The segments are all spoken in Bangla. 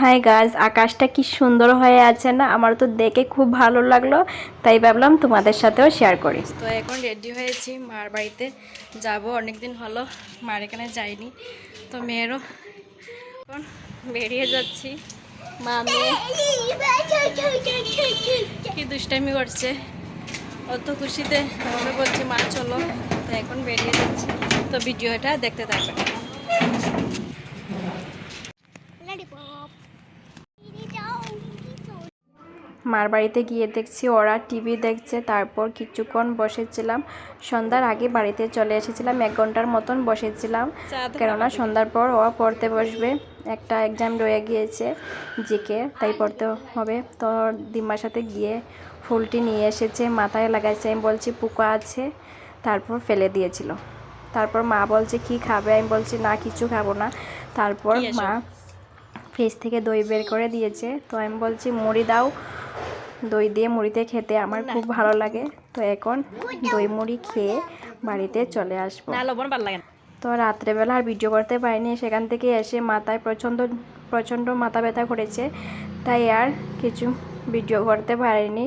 হাই গাছ আকাশটা কি সুন্দর হয়ে আছে না? আমার তো দেখে খুব ভালো লাগল। তাই ভাবলাম তোমাদের সাথেও শেয়ার করি। তো এখন রেডি হয়েছি, মার বাড়িতে যাব। অনেক দিন হলো মার এখানে যাইনি। তো মেয়েরও এখন বেরিয়ে যাচ্ছি। মা কি দুষ্টামি করছে? অত খুশিতে আমাকে বলছি মা, চলো। তো এখন বেরিয়ে যাচ্ছি। তো ভিডিওটা দেখতে থাকবেন মার বাড়িতে গিয়ে দেখছি ওরা টিভি দেখছে তারপর কিছুক্ষণ বসেছিলাম। সন্ধ্যার আগে বাড়িতে চলে এসেছিলাম এক ঘণ্টার মতন বসেছিলাম। কেননা সন্ধ্যার পর ও পড়তে বসবে। একটা এক্সাম রয়ে গিয়েছে জিকে তাই পড়তে হবে। তো দিম্মার সাথে গিয়ে ফুলটি নিয়ে এসেছে মাথায় লাগাইছে। আমি বলছি পোকা আছে। তারপর ফেলে দিয়েছিল। তারপর মা বলছে কি খাবে? আমি বলছি না কিছু খাব না। তারপর মা ফ্রিজ থেকে দই বের করে দিয়েছে। তো আমি বলছি মুড়ি দাও। দই দিয়ে মুড়িতে খেতে আমার খুব ভালো লাগে। তো এখন দই মুড়ি খেয়ে বাড়িতে চলে আসব। ভালো লাগে তো রাত্রেবেলা আর ভিডিও করতে পারিনি সেখান থেকে এসে মাথায় প্রচণ্ড প্রচণ্ড মাথা ব্যথা করেছে। তাই আর কিছু ভিডিও করতে পারিনি।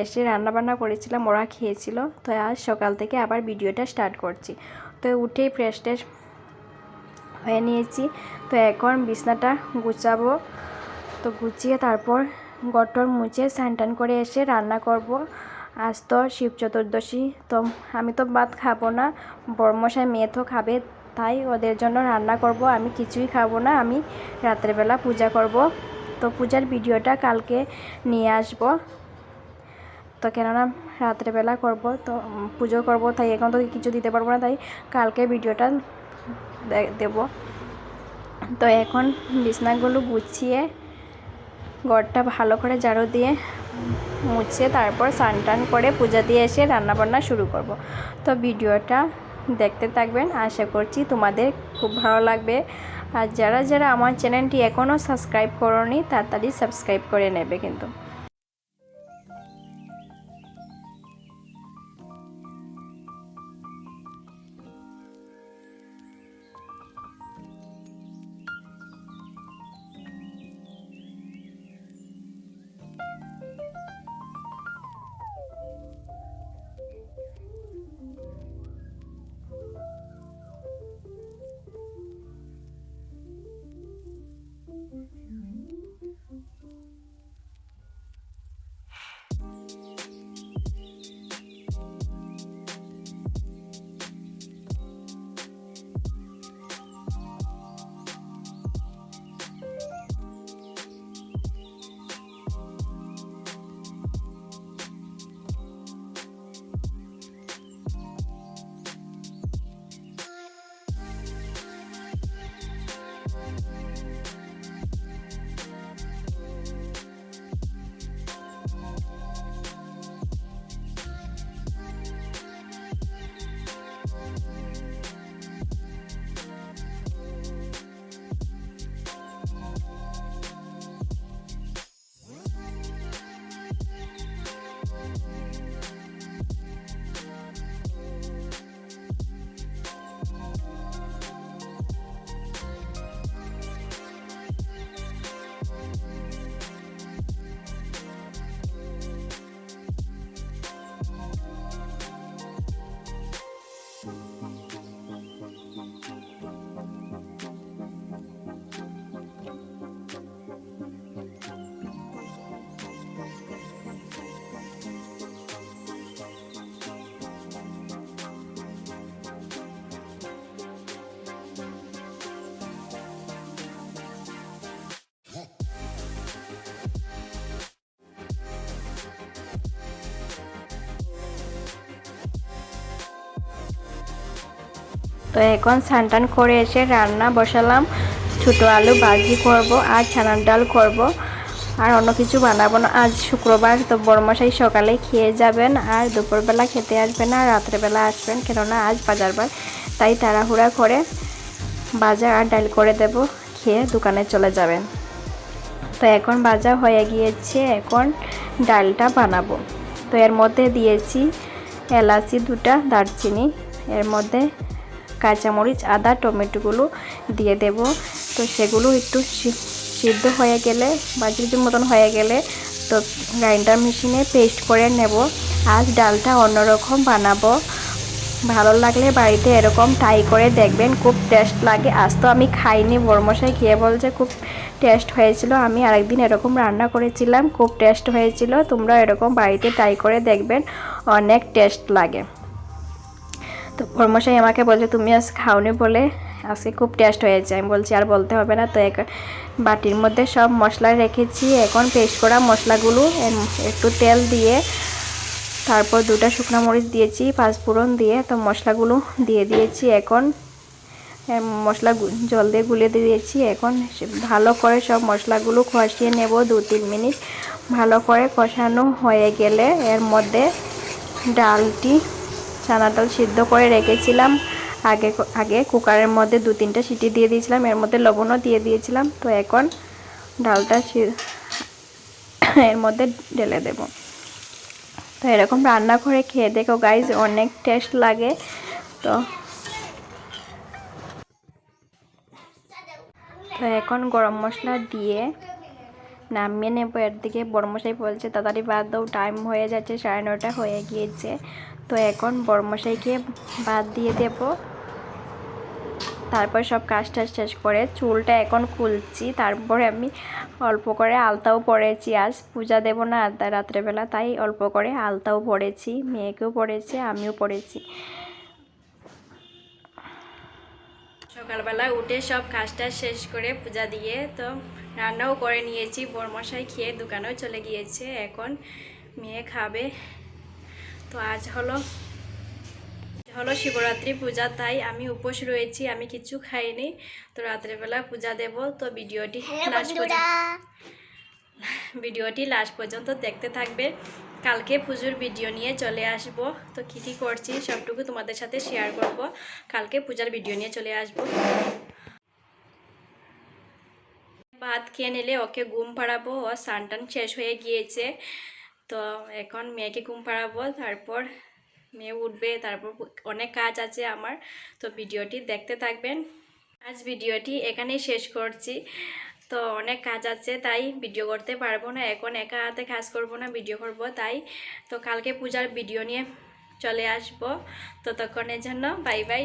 এসে রান্নাবান্না করেছিলাম ওরা খেয়েছিল। তো আজ সকাল থেকে আবার ভিডিওটা স্টার্ট করছি। তো উঠেই ফ্রেশ ট্রেশ হয়ে নিয়েছি। তো এখন বিছনাটা গুছাবো। তো গুছিয়ে তারপর গটর মুছে স্নান করে এসে রান্না করব। আজ তো শিব চতুর্দশী, তো আমি তো ভাত খাব না। বর্মশাই মেয়ে তো খাবে, তাই ওদের জন্য রান্না করব। আমি কিছুই খাব না, আমি রাত্রেবেলা পূজা করব। তো পূজার ভিডিওটা কালকে নিয়ে আসব। তো কেননা রাত্রেবেলা করব, তো পুজো করব, তাই এখন তো কিছু দিতে পারব না, তাই কালকে ভিডিওটা দেব। তো এখন বিছনাগুলো গুছিয়ে ঘরটা ভালো করে ঝাড়ু দিয়ে মুছে তারপর স্নান টান করে পূজা দিয়ে এসে রান্নাবান্না শুরু করব। তো ভিডিওটা দেখতে থাকবেন। আশা করছি তোমাদের খুব ভালো লাগবে। আর যারা যারা আমার চ্যানেলটি এখনও সাবস্ক্রাইব করনি, তাড়াতাড়ি সাবস্ক্রাইব করে নেবে কিন্তু। তো এখন স্নান করে এসে রান্না বসালাম। ছোটো আলু ভাজি করব আর ছানার ডাল করব। আর অন্য কিছু বানাবো না। আজ শুক্রবার, তো বড়মশাই সকালে খেয়ে যাবেন আর দুপুরবেলা খেতে আসবেন আর রাত্রেবেলা আসবেন। কেননা আজ বাজারবার তাই তাড়াহুড়া করে বাজার আর ডাল করে দেব, খেয়ে দোকানে চলে যাবেন। তো এখন ভাজা হয়ে গিয়েছে, এখন ডালটা বানাবো। তো এর মধ্যে দিয়েছি এলাচি দুটা, দারচিনি, এর মধ্যে কাঁচামরিচ, আদা, টমেটোগুলো দিয়ে দেব। তো সেগুলো একটু সিদ্ধ হয়ে গেলে, বা মতন হয়ে গেলে, তো গ্রাইন্ডার মেশিনে পেস্ট করে নেব। আজ ডালটা অন্যরকম বানাবো। ভালো লাগলে বাড়িতে এরকম ট্রাই করে দেখবেন, খুব টেস্ট লাগে। আজ তো আমি খাইনি, বরমশাই খেয়ে বলছে খুব টেস্ট হয়েছিল। আমি আরেকদিন এরকম রান্না করেছিলাম, খুব টেস্ট হয়েছিল। তোমরা এরকম বাড়িতে ট্রাই করে দেখবেন, অনেক টেস্ট লাগে। তো বরমশাই আমাকে বলছে, তুমি আজ খাওনি বলে আজকে খুব টেস্ট হয়েছে। আমি বলছি, আর বলতে হবে না। তো এক বাটির মধ্যে সব মশলা রেখেছি। এখন পেস্ট করা মশলাগুলো একটু তেল দিয়ে, তারপর দুটা শুকনো মরিচ দিয়েছি পাঁচফোড়ন দিয়ে, তো মশলাগুলো দিয়ে দিয়েছি এখন। মশলা জল দিয়ে গুলিয়ে দিয়েছি। এখন ভালো করে সব মশলাগুলো কষিয়ে নেব দু, তিন মিনিট। ভালো করে কষানো হয়ে গেলে এর মধ্যে ডালটি চানা ডাল সিদ্ধ করে রেখেছিলাম। আগে আগে কুকারের মধ্যে দু তিনটা সিটি দিয়ে দিয়েছিলাম, এর মধ্যে লবণও দিয়ে দিয়েছিলাম। তো এখন ডালটা এর মধ্যে ঢেলে দেবো। তো এরকম রান্না করে খেয়ে দেখো গাইজ অনেক টেস্ট লাগে। তো তো এখন গরম মশলা দিয়ে নামিয়ে নেব। এর দিকে বড় মশাই বলছে, তাড়াতাড়ি বাদ দাও টাইম হয়ে যাচ্ছে, সাড়ে নটা হয়ে গিয়েছে। তো এখন বড়মশাইকে বাদ দিয়ে দেব। তারপর সব কাজ টাজ শেষ করে চুলটা এখন খুলছি। তারপরে আমি অল্প করে আলতাও পরেছি। আজ পূজা দেব না আর রাত্রেবেলা, তাই অল্প করে আলতাও পরেছি। মেয়েকেও পরেছে, আমিও পরেছি। সকালবেলা উঠে সব কাজটা শেষ করে পূজা দিয়ে তো রান্নাও করে নিয়েছি। বরমশাই খেয়ে দোকানেও চলে গিয়েছে। এখন মেয়ে খাবে তো আজ হলো হলো শিবরাত্রি পূজা তাই আমি উপোস রয়েছি আমি কিছু খাইনি তো রাত্রেবেলা পূজা দেব তো ভিডিওটি লাস্ট পর্যন্ত ভিডিওটি লাস্ট পর্যন্ত দেখতে থাকবে। কালকে পুজোর ভিডিও নিয়ে চলে আসব তো কী কী করছি সবটুকু তোমাদের সাথে শেয়ার করব। কালকে পূজার ভিডিও নিয়ে চলে আসব। ভাত খেয়ে নিলে ওকে ঘুম পাড়াবো ও সানটান শেষ হয়ে গিয়েছে। তো এখন মেয়েকে ঘুম পাড়াবো, তারপর মেয়ে উঠবে, তারপর অনেক কাজ আছে আমার, তো ভিডিওটি দেখতে থাকবেন। আজ ভিডিওটি এখানেই শেষ করছি। তো অনেক কাজ আছে, তাই ভিডিও করতে পারব না, এখন একা হাতে কাজ করব না, ভিডিও করব তাই। তো কালকে পূজার ভিডিও নিয়ে চলে আসব। ততক্ষণের জন্য বাই বাই